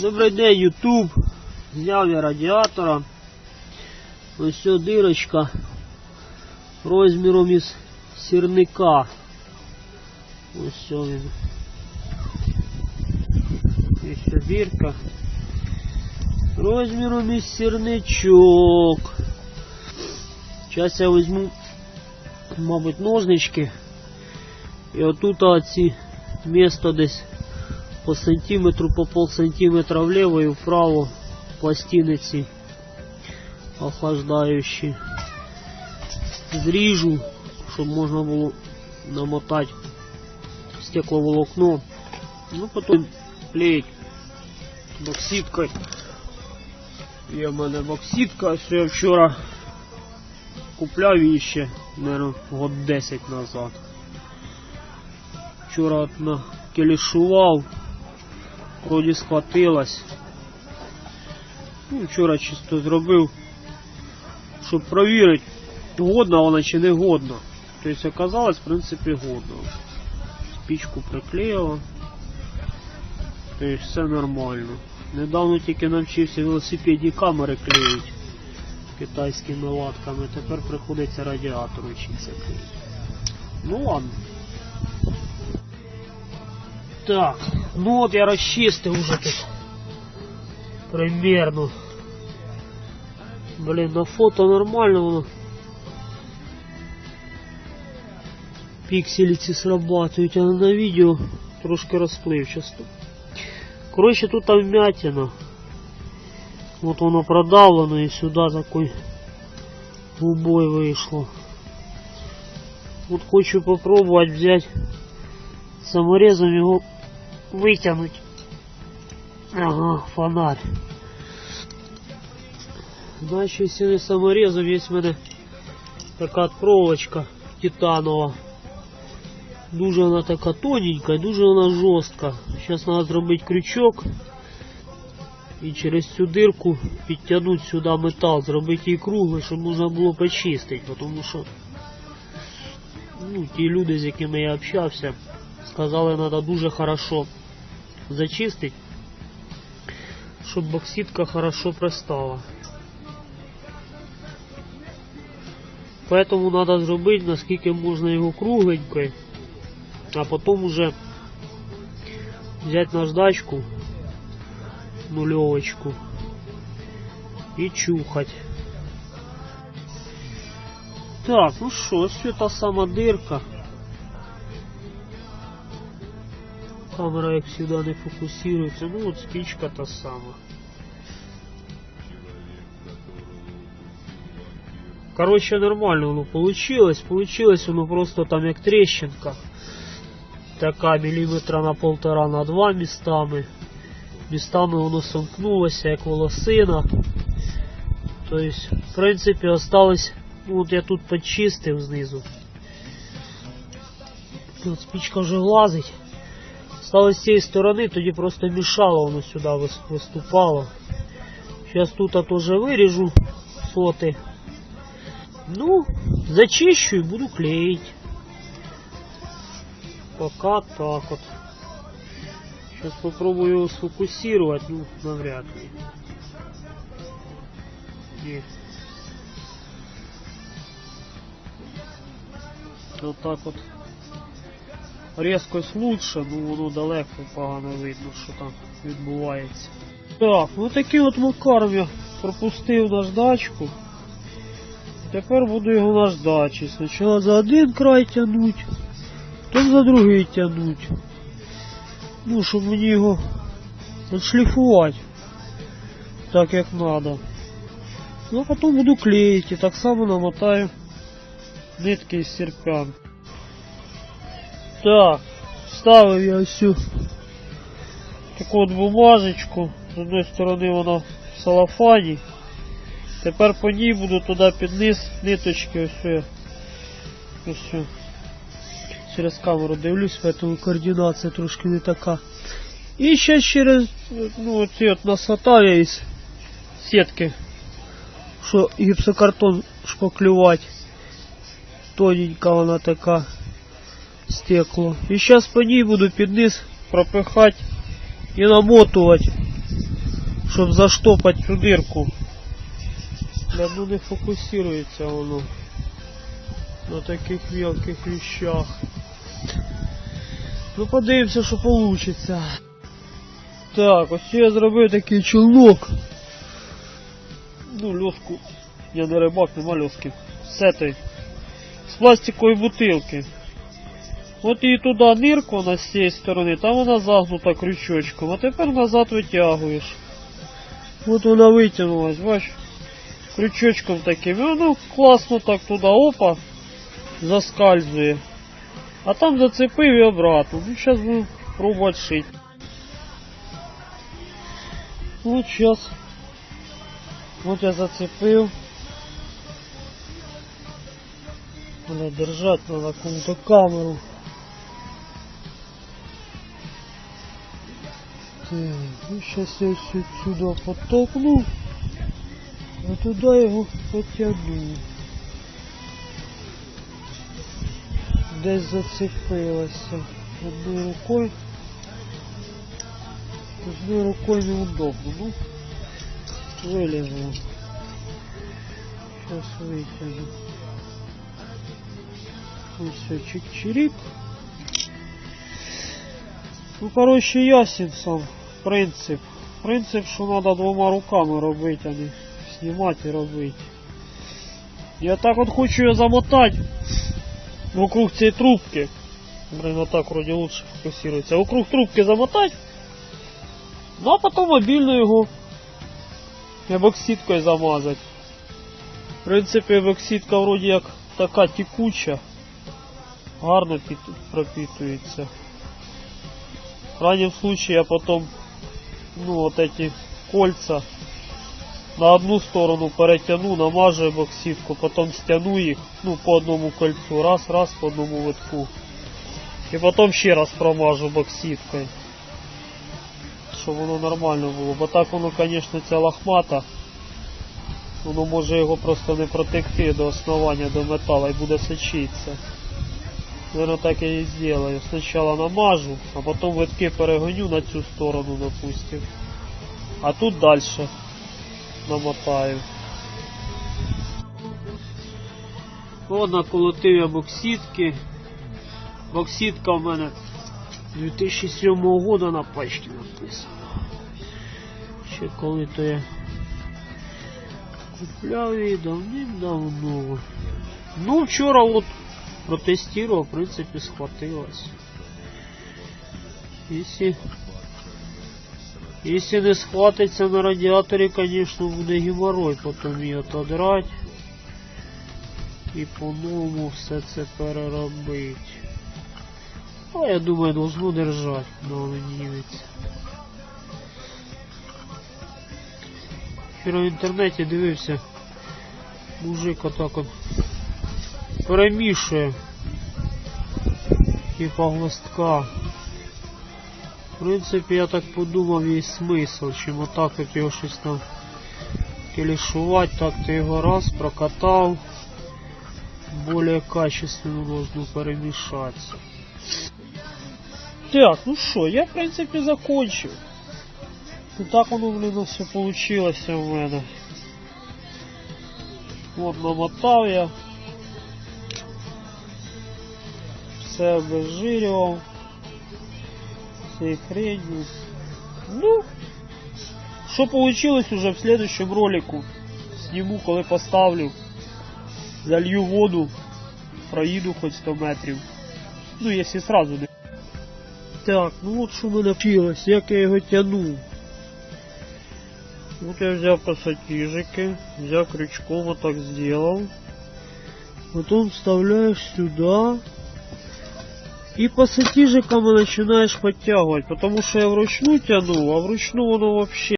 Добрий день, Ютуб. Зняв я радіатора. Ось ця дирочка розміром із сірника. Ось він. І ще дірка. Розміром із сірничок. Зараз я візьму, мабуть, ножнички. І отут оці місто десь по сантиметру, по пол сантиметра влево и вправо пластины ці охлаждающие. Зріжу, щоб можна було намотати стекловолокно. Ну потім клеїть бокситкою. Є в мене бокситка, що я вчора купляв її ще, мабуть, год 10 назад. Вчора на келішував, вроді схватилась. Ну, вчора чисто зробив, щоб провірити, годна вона чи не годна. Тобто оказалось, в принципі, годна. Спічку приклеїла. Тобто все нормально. Недавно тільки навчився велосипедні камери клеїти китайськими латками. Тепер приходиться радіатор вчитися клеїти. Ну ладно. Так, ну от я розчистив уже тут. Примерно. Блин, на фото нормально воно. Пікселі ці срабатують, а на відео трошки розпливчасто. Коротше, тут там вмятина. Вот воно продавлено і сюди такой губой вийшло. Вот хочу попробовать взять саморезом його витягнуть. Ага, фонарь. Значить, якщо не саморезом, є в мене така от проволочка титанова. Дуже вона така тоненька, і дуже вона жорстка. Зараз треба зробити крючок і через цю дирку підтягнути сюди метал, зробити її круглий, щоб можна було почистити, тому що ну, ті люди, з якими я общався, сказали, треба дуже хорошо зачистити, щоб бокситка хорошо пристала. Поэтому надо зробити наскільки можна його кругленькою, а потім уже взять наждачку, нульовочку і чухать. Так, ну що, ось це та сама дирка. Камера як сюди не фокусується, ну от спичка та сама. Короче, нормально воно получилось. Получилось воно просто там як трещинка. Така міліметра на полтора на два містами. Містами воно сомкнулося як волосина. Тобто, в принципі, осталось. Ну от я тут почистив знизу. Тут спичка вже влазить. Стало з цієї сторони, тоді просто мішало, воно сюди вис- виступало. Зараз тут я теж виріжу соти. Ну, зачищу и буду клеить. Пока так вот. Сейчас попробую его сфокусировать, ну, навряд ли. Нет. Вот так вот. Резкость лучше, ну воно далеко погано видно, що там відбувається. Так, ну таким от макаром я пропустив наждачку. Тепер буду його наждачі. Спочатку за один край тягнуть, потім за другий тягнуть. Ну, щоб мені його відшліфувати так як треба. Ну а потім буду клеїти так само намотаю нитки із серпян. Так, вставив я ось цю таку от бумажечку. З одної сторони вона в салафані. Тепер по ній буду туди під низ ниточки ось. Ось. Через камеру дивлюсь, поэтому координація трошки не така. І ще через ну, оці от насотав я із сітки, що гіпсокартон шпаклювати. Тоненька вона така стекло. І зараз по ній буду під низ пропихати і намотувати щоб заштопати цю дирку. Ну не фокусується воно на таких мелких вещах. Ну подивимося, що вийде. Так, ось я зробив такий чолнок. Ну, льоску. Я не рибак, нема льоски. З этой. З пластикової бутилки. От її туди нирку вона з цієї сторони, там вона загнута крючочком, а тепер назад витягуєш. От вона витягнулась, бач. Крючочком таким. І воно класно так туди опа заскальзує. А там зацепив і обратно. Ну, зараз буду пробувати шити. Вот сейчас. Вот я зацепил. Надо держать надо какую-то камеру. Так, ну сейчас я сюда подтолкну. А туда его потяну. Десь зацепилася. Одною рукою. Одной рукой неудобно, ну, вылезу. Сейчас вытяну. Ну все, чик-чирик. Ну, короче, ясен сам принцип. Принцип, що треба двома руками робити, а не знімати і робити. Я так от хочу її замотати вокруг цієї трубки. Блин, вот так вроде лучше фокусируется. Вокруг трубки замотать. Ну а потім мобільно його ебоксидкою замазати. В принципі, ебоксидка вроді як така текуча. Гарно пропитується. В крайнем случае я потом ну вот эти кольца на одну сторону перетяну, намажу ебоксидку, потом стяну їх, ну по одному кольцу, раз, раз по одному витку. І потім ще раз промажу бокситкою щоб воно нормально було. Бо так воно, звісно, ця лохмата. Воно може його просто не протекти до основання, до металу і буде сочитися. Наверно, так я і зроблю. Спочатку намажу, а потім витки перегоню на цю сторону, допустим. А тут далі намотаю. От наколотив я бокситки. Бокситка в мене 2007 года на пачці написано. Ще коли то я купляв її давним-давно. Ну, вчора от протестував, в принципі, схватилась. Если, если не схватиться на радіаторі, конечно, буде геморрой потім її отодрать і по-новому все це переробити. А я думаю, должно держать, но ленивець. Вчора в інтернеті дивився, мужик отак от перемішує типа гвоздка. В принципі, я так подумав, є смисл, чим отак от його щось там келішувати, так ти його раз прокатав, более качественно должно перемішатися. Так, ну що, я в принципі закончив. І так воно, блін, все получилося в мене. От намотав я. Все обезжирював. Всей хренью. Ну, що получилось уже в следующем ролику. Сниму, коли поставлю. Залью воду. Проїду хоч 100 метрів. Ну, якщо сразу не. Так, ну от що мене вчилось, як я його тянув. Вот я взял пассатижики, взял крючком, вот так сделал. Потом вставляешь сюда. И пассатижиком начинаешь подтягивать, потому что я вручную тяну, а вручную оно вообще